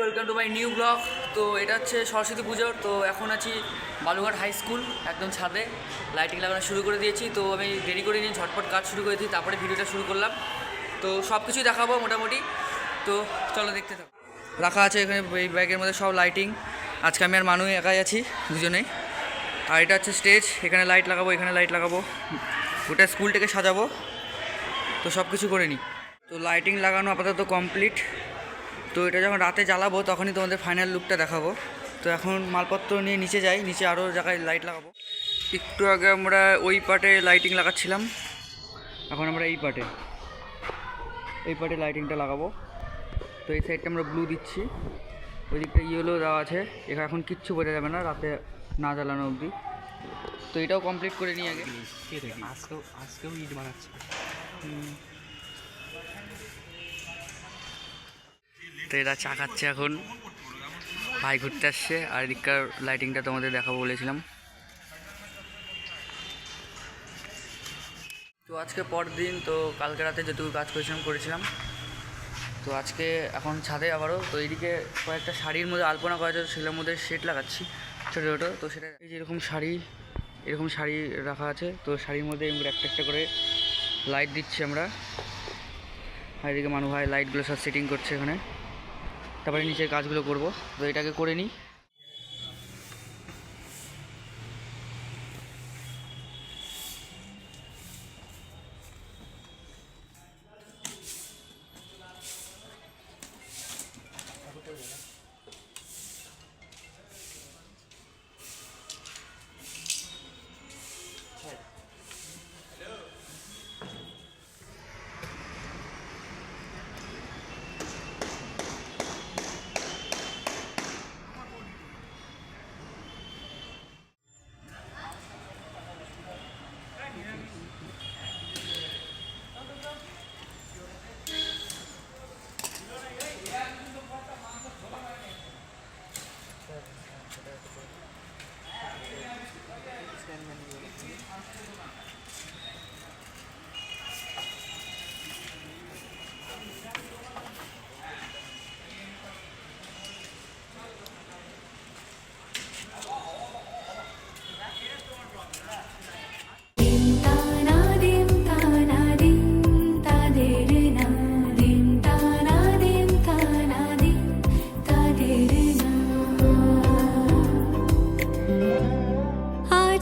Welcome to my new blog তো এটা হচ্ছে সরস্বতী পুজোর। তো এখন আছি বালুঘাট হাই স্কুল একদম ছাদে। লাইটিং লাগানো শুরু করে দিয়েছি। তো আমি দেরি করে নিয়ে ঝটপট কাজ শুরু করেছি তারপরে ভিডিওটা শুরু করলাম। তো সব কিছুই দেখাবো মোটামুটি। তো চলো দেখতে থাকো। রাখা আছে এখানে এই ব্যাগের মধ্যে সব লাইটিং আজকে আমি আর মানু একাই আছি, দুজনেই। আর এটা হচ্ছে স্টেজ এখানে লাইট লাগাবো, এখানে লাইট লাগাবো। ওটা স্কুলটাকে সাজাবো। তো সব কিছু করে নিই। তো লাইটিং লাগানো আপাতত কমপ্লিট তো এটা যখন রাতে জ্বালাবো তখনই তোমাদের ফাইনাল লুকটা দেখাবো। তো এখন মালপত্র নিয়ে নিচে যাই নিচে আরও জায়গায় লাইট লাগাবো। একটু আগে আমরা ওই পার্টে লাইটিং লাগাচ্ছিলাম। এখন আমরা এই পার্টে এই পার্টে লাইটিংটা লাগাবো। তো এই সাইডটা আমরা ব্লু দিচ্ছি। ওই দিকটা ইয়েলো দেওয়া আছে। এখানে এখন কিচ্ছু বোঝা যাবে না রাতে না জ্বালানো অবধি। তো এটাও কমপ্লিট করে নিই আগে। আজকেও আজকেও ইট বানাচ্ছে তো এরা চা খাচ্ছে এখন। ভাই ঘুরতে আসছে, আর এদিককার লাইটিংটা তোমাদের দেখাবো বলেছিলাম। তো আজকে পরের দিন তো কালকে রাতে যেটুকু কাজ করেছিলাম করেছিলাম। তো আজকে এখন ছাদে আবারও, তো এইদিকে কয়েকটা শাড়ির মধ্যে আলপনা করা আছে, সেগুলোর মধ্যে সেট লাগাচ্ছি, ছোটো ছোটো। তো সেটা এই যে এরকম শাড়ি এরকম শাড়ি রাখা আছে, তো শাড়ির মধ্যে একটা একটা করে লাইট দিচ্ছি আমরা। আর এদিকে মানু ভাই লাইটগুলো সব সেটিং করছে এখানে। তারপরে নিচের কাজগুলো করব। তো এটাকে করে নিই।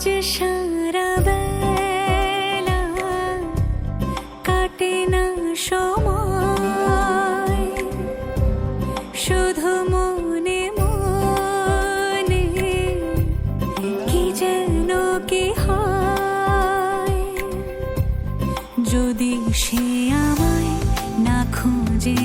আজ সারা কাটে না সময়, শুধু মনে কি যেন কি হয়। যদি সে আমায় না খোঁজে